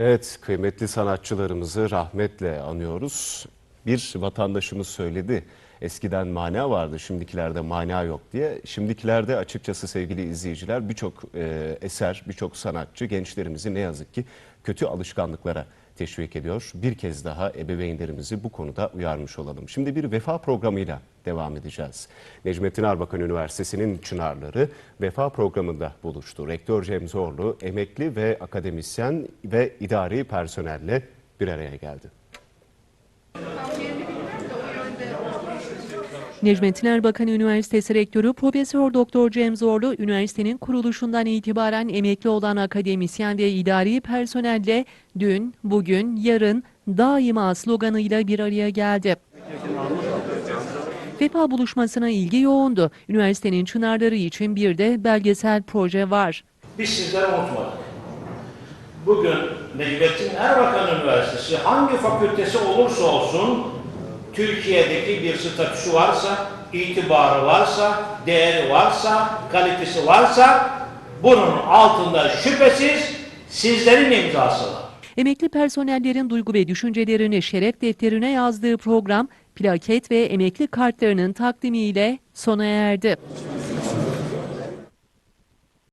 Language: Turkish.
Evet, kıymetli sanatçılarımızı rahmetle anıyoruz. Bir vatandaşımız söyledi, eskiden mana vardı, şimdikilerde mana yok diye. Şimdikilerde açıkçası sevgili izleyiciler birçok e, eser, birçok sanatçı gençlerimizi ne yazık ki kötü alışkanlıklara teşvik ediyor. Bir kez daha ebeveynlerimizi bu konuda uyarmış olalım. Şimdi bir vefa programıyla devam edeceğiz. Necmettin Erbakan Üniversitesi'nin Çınarları vefa programında buluştu. Rektör Cem Zorlu, emekli ve akademisyen ve idari personelle bir araya geldi. Necmettin Erbakan Üniversitesi Rektörü Profesör Doktor Cem Zorlu, üniversitenin kuruluşundan itibaren emekli olan akademisyen ve idari personelle dün, bugün, yarın daima sloganıyla bir araya geldi. Vefa buluşmasına ilgi yoğundu. Üniversitenin çınarları için bir de belgesel proje var. Biz sizleri unutmadık. Bugün Necmettin Erbakan Üniversitesi hangi fakültesi olursa olsun Türkiye'deki bir statüsü varsa, itibarı varsa, değeri varsa, kalitesi varsa bunun altında şüphesiz sizlerin imzası var. Emekli personellerin duygu ve düşüncelerini şeref defterine yazdığı program plaket ve emekli kartlarının takdimiyle sona erdi.